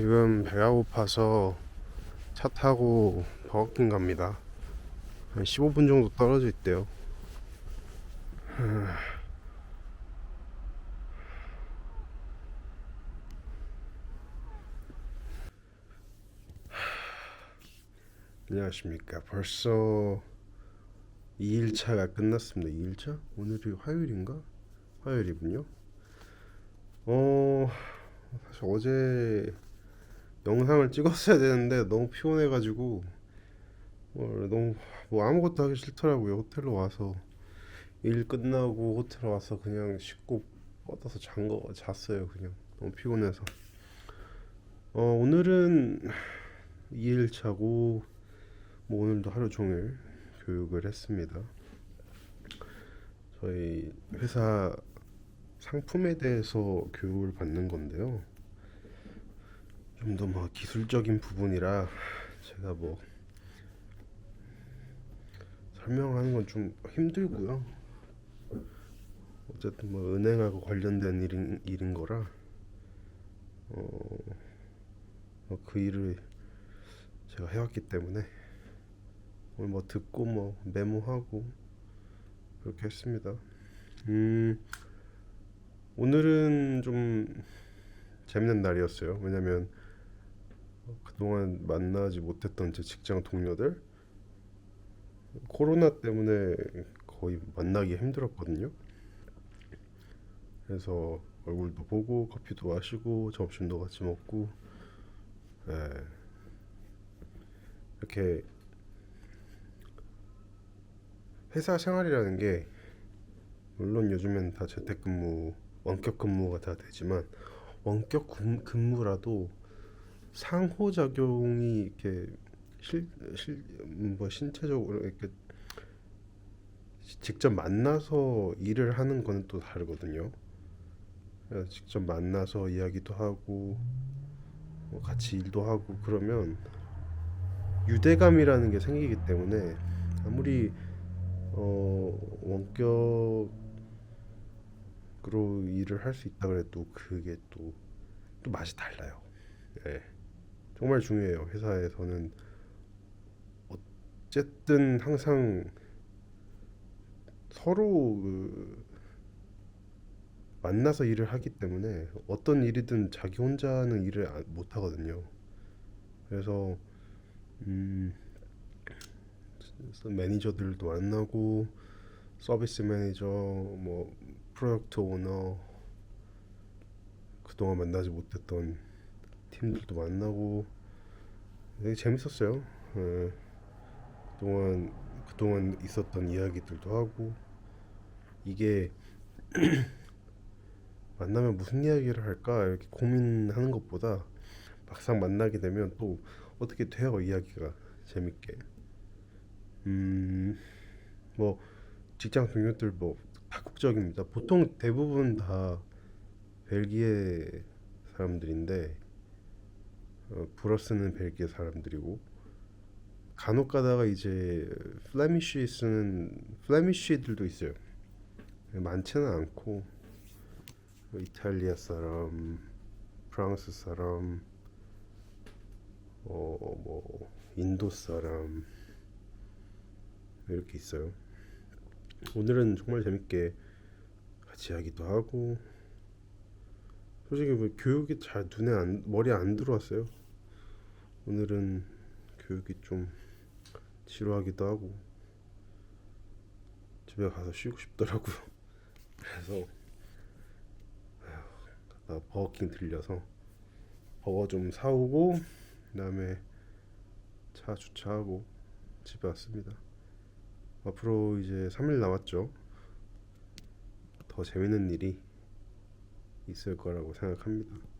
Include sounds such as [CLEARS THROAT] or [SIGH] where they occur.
지금 배가 고파서 차 타고 버거킹 갑니다. 한 15분 정도 떨어져 있대요. [SIGHS] 안녕하십니까. 벌써 2일차가 끝났습니다. 2일차? 오늘이 화요일인가? 화요일이군요. 어, 사실 어제 영상을 찍었어야 되는데 너무 피곤해가지고 어, 너무 뭐 아무것도 하기 싫더라고요. 호텔로 와서 일 끝나고 호텔 와서 그냥 씻고 뻗어서 잔 거 잤어요. 그냥 너무 피곤해서. 어, 오늘은 2일차고 뭐 오늘도 하루 종일 교육을 했습니다. 저희 회사 상품에 대해서 교육을 받는 건데요. 좀 더 뭐 기술적인 부분이라 제가 뭐 설명하는 건 좀 힘들고요. 어쨌든 뭐 은행하고 관련된 일인, 일인 거라 어, 뭐그 일을 제가 해왔기 때문에 오늘 뭐 듣고 뭐 메모하고 그렇게 했습니다. 음, 오늘은 좀 재밌는 날이었어요. 왜냐면 그동안 만나지 못했던 제 직장 동료들 코로나 때문에 거의 만나기 힘들었거든요. 그래서 얼굴도 보고 커피도 마시고 점심도 같이 먹고 예. 이렇게 회사 생활이라는 게 물론 요즘엔 다 재택근무, 원격 근무가 다 되지만 원격 근- 근무라도 상호작용이 이렇게 실, 실, 음, 뭐 신체적으로 이렇게 직접 만나서 일을 하는 거는 또 다르거든요. 직접 만나서 이야기도 하고 뭐 같이 일도 하고 그러면 유대감이라는 게 생기기 때문에 아무리 어, 원격으로 일을 할 수 있다 그래도 그게 또, 또 맛이 달라요. 예. 정말 중요해요. 회사에서는 어쨌든 항상 서로 그 만나서 일을 하기 때문에 어떤 일이든 자기 혼자는 일을 안- 못 하거든요. 그래서 음, 매니저들도 만나고 서비스 매니저, 뭐 프로젝트 오너 그동안 만나지 못했던 팀들도 만나고 되게 재밌었어요. 예. 그동안 그동안 있었던 이야기들도 하고 이게 [CLEARS THROAT] 만나면 무슨 이야기를 할까 이렇게 고민하는 것보다 막상 만나게 되면 또 어떻게 돼요 이야기가 재밌게 음, 뭐 직장 동료들 뭐 다국적입니다. 보통 대부분 다 벨기에 사람들인데 어, 불어스는 벨기에 사람들이고 간혹 가다가 이제 플레미쉬 쓰는 플레미쉬들도 있어요. 많지는 않고 뭐 이탈리아 사람, 프랑스 사람, 어, 뭐 인도 사람 이렇게 있어요. 오늘은 정말 재밌게 같이 하기도 하고 솔직히 뭐 교육이 잘 눈에 안 머리에 안 들어왔어요. 오늘은 교육이 좀 지루하기도 하고 집에 가서 쉬고 싶더라고요. [LAUGHS] 그래서 아휴, 버거킹 들려서 버거 좀 사오고 그다음에 차 주차하고 집에 왔습니다. 앞으로 이제 3일 남았죠. 더 재밌는 일이 있을 거라고 생각합니다.